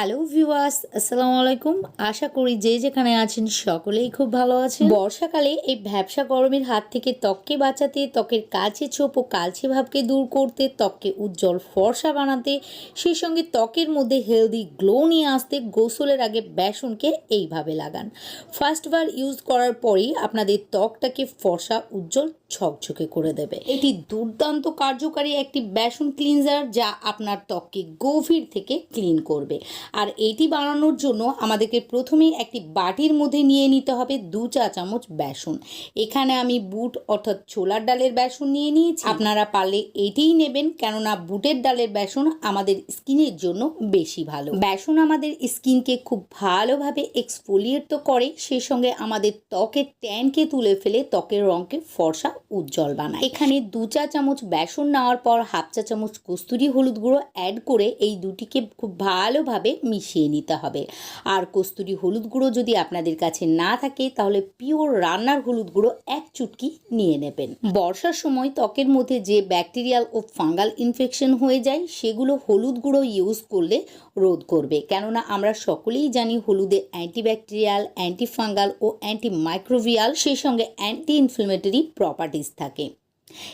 Hello viewers আসসালামু আলাইকুম আশা করি যে যেখানে আছেন সকলেই খুব ভালো আছেন। বর্ষাকালে এই ভ্যাবসা গরমের হাত থেকে ত্বককে বাঁচাতে, ত্বকের কাছে ছোপ ও কালচে ভাবকে দূর করতে, ত্বককে উজ্জ্বল ফর্সা বানাতে, সেই সঙ্গে ত্বকের মধ্যে হেলদি গ্লো নিয়ে আসতে, গোসলের আগে বেসনকে এইভাবে লাগান। ফার্স্টবার ইউজ করার পরেই আপনাদের ত্বকটাকে ফর্সা, উজ্জ্বল ছকছকে করে দেবে। এটি দুর্দান্ত কার্যকারী একটি বেসন ক্লিনজার যা আপনার ত্বককে গভীর থেকে ক্লিন করবে। আর এটি বানানোর জন্য আমাদেরকে প্রথমেই একটি বাটির মধ্যে নিয়ে নিতে হবে দু চা চামচ বেসন। এখানে আমি বুট অর্থাৎ ছোলার ডালের বেসন নিয়ে নিয়েছি। আপনারা পারলে এটিই নেবেন, কেননা বুটের ডালের বেসন আমাদের স্কিনের জন্য বেশি ভালো। বেসন আমাদের স্কিনকে খুব ভালোভাবে এক্সফোলিয়েট তো করে, সেই সঙ্গে আমাদের ত্বকের ট্যানকে তুলে ফেলে ত্বকের রঙকে ফর্সা উজ্জ্বল বানায়। এখানে দু চা চামচ বেসন নেওয়ার পর হাফ চা চামচ কস্তুরি হলুদ গুঁড়ো অ্যাড করে এই দুটিকে খুব ভালোভাবে মিশিয়ে নিতে হবে। আর কস্তুরি হলুদ গুঁড়ো যদি আপনাদের কাছে না থাকে, তাহলে পিওর রান্নার হলুদ গুঁড়ো এক চুটকি নিয়ে নেবেন। বর্ষার সময় ত্বকের মধ্যে যে ব্যাকটেরিয়াল ও ফাঙ্গাল ইনফেকশন হয়ে যায়, সেগুলো হলুদ গুঁড়ো ইউজ করলে রোধ করবে। কেননা আমরা সকলেই জানি হলুদে অ্যান্টিব্যাকটেরিয়াল, অ্যান্টিফাঙ্গাল ও অ্যান্টি মাইক্রোভিয়াল সেই সঙ্গে অ্যান্টি ইনফ্লেমেটরি প্রপার্টিস থাকে।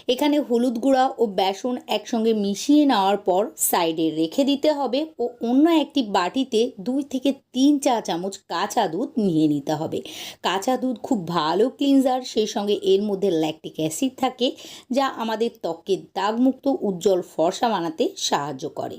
এখানে হলুদ গুঁড়া ও বেসন একসঙ্গে মিশিয়ে নেওয়ার পর সাইডে রেখে দিতে হবে ও অন্য একটি বাটিতে দুই থেকে তিন চা চামচ কাঁচা দুধ নিয়ে নিতে হবে। কাঁচা দুধ খুব ভালো ক্লিনজার সেই সঙ্গে এর মধ্যে ল্যাকটিক অ্যাসিড থাকে, যা আমাদের ত্বককে দাগমুক্ত উজ্জ্বল ফর্সা বানাতে সাহায্য করে।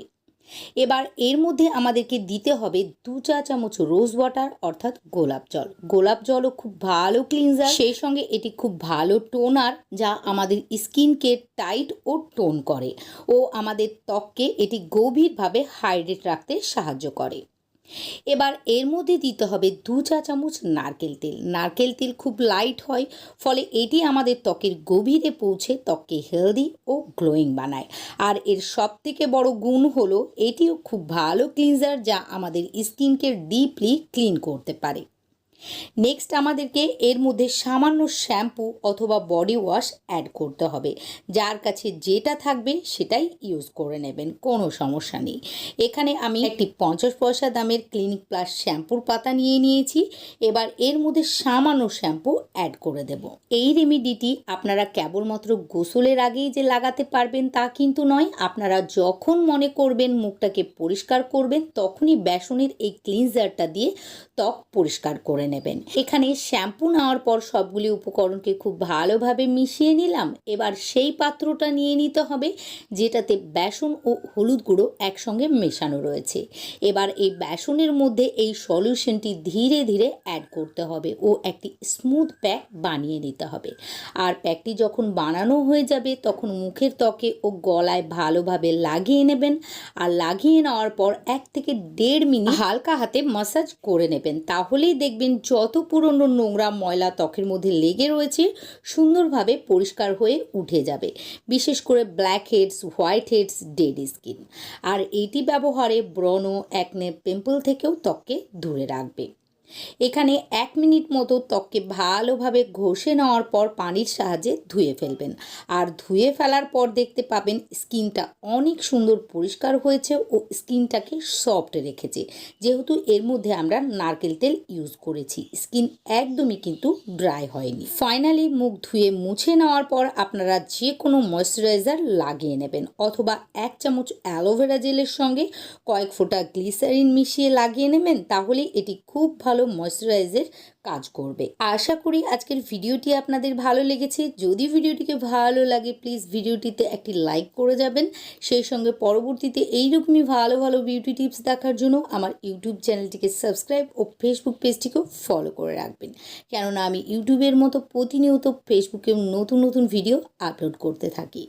এবার এর মধ্যে আমাদেরকে দিতে হবে দু চা চামচ রোজ ওয়াটার, অর্থাৎ গোলাপ জল। গোলাপ জলও খুব ভালো ক্লিনজার সেই সঙ্গে এটি খুব ভালো টোনার যা আমাদের স্কিনকে টাইট ও টোন করে। ও আমাদের ত্বককে এটি গভীরভাবে হাইড্রেট রাখতে সাহায্য করে। এবার এর মধ্যে দিতে হবে দু চা চামচ নারকেল তেল। নারকেল তেল খুব লাইট হয়, ফলে এটি আমাদের ত্বকের গভীরে পৌঁছে ত্বককে হেলদি ও গ্লোয়িং বানায়। আর এর সব থেকে বড় গুণ হলো, এটিও খুব ভালো ক্লিনজার যা আমাদের স্কিনকে ডিপলি ক্লিন করতে পারে। নেক্সট আমাদেরকে এর মধ্যে সামান্য শ্যাম্পু অথবা বডি ওয়াশ অ্যাড করতে হবে। যার কাছে যেটা থাকবে সেটাই ইউজ করে নেবেন, কোনো সমস্যা নেই। এখানে আমি একটি পঞ্চাশ পয়সা দামের ক্লিনিক প্লাস শ্যাম্পুর পাতা নিয়ে নিয়েছি। এবার এর মধ্যে সামান্য শ্যাম্পু অ্যাড করে দেব। এই রেমিডিটি আপনারা কেবলমাত্র গোসলের আগেই যে লাগাতে পারবেন তা কিন্তু নয়, আপনারা যখন মনে করবেন মুখটাকে পরিষ্কার করবেন, তখনই বেসনের এই ক্লিনজারটা দিয়ে ত্বক পরিষ্কার করে নেবেন। এখানে শ্যাম্পু নেওয়ার পর সবগুলি উপকরণকে খুব ভালোভাবে মিশিয়ে নিলাম। এবার সেই পাত্রটা নিয়ে নিতে হবে, যেটাতে বেসন ও হলুদ গুঁড়ো একসঙ্গে মেশানো রয়েছে। এবার এই বেসনের মধ্যে এই সলিউশনটি ধীরে ধীরে অ্যাড করতে হবে ও একটি স্মুথ প্যাক বানিয়ে নিতে হবে। আর প্যাকটি যখন বানানো হয়ে যাবে, তখন মুখের ত্বকে ও গলায় ভালোভাবে লাগিয়ে নেবেন। আর লাগিয়ে নেওয়ার পর এক থেকে দেড় মিনিট হালকা হাতে মাসাজ করে নেবেন। তাহলেই দেখবেন যত পুরনো নোংরা ময়লা ত্বকের মধ্যে লেগে রয়েছে, সুন্দরভাবে পরিষ্কার হয়ে উঠে যাবে। বিশেষ করে black heads white heads dead skin আর এটি ব্যবহারে ব্রণ অ্যাকনে পিম্পল থেকেও ত্বককে দূরে রাখবে। এখানে এক মিনিট মতো ত্বককে ভালোভাবে ঘষে নেওয়ার পর পানির সাহায্যে ধুয়ে ফেলবেন। আর ধুয়ে ফেলার পর দেখতে পাবেন স্কিনটা অনেক সুন্দর পরিষ্কার হয়েছে ও স্কিনটাকে সফট রেখেছে। যেহেতু এর মধ্যে আমরা নারকেল তেল ইউজ করেছি, স্কিন একদমই কিন্তু ড্রাই হয়নি। ফাইনালি মুখ ধুয়ে মুছে নেওয়ার পর আপনারা যে কোনো ময়শ্চারাইজার লাগিয়ে নেবেন অথবা এক চামচ অ্যালোভেরা জেলের সঙ্গে কয়েক ফোঁটা গ্লিসারিন মিশিয়ে লাগিয়ে নেবেন, তাহলে এটি খুব ভালো ময়শ্চারাইজের কাজ করবে। আশা করি আজকের ভিডিওটি আপনাদের ভালো লেগেছে। যদি ভিডিওটিকে ভালো লাগে প্লিজ ভিডিওটিতে একটি লাইক করে যাবেন। সেই সঙ্গে পরবর্তীতে এইরকমই ভালো ভালো বিউটি টিপস দেখার জন্য আমার ইউটিউব চ্যানেলটিকে সাবস্ক্রাইব ও ফেসবুক পেজটিকেও ফলো করে রাখবেন। কেননা আমি ইউটিউবের মতো প্রতিনিয়ত ফেসবুকেও নতুন নতুন ভিডিও আপলোড করতে থাকি।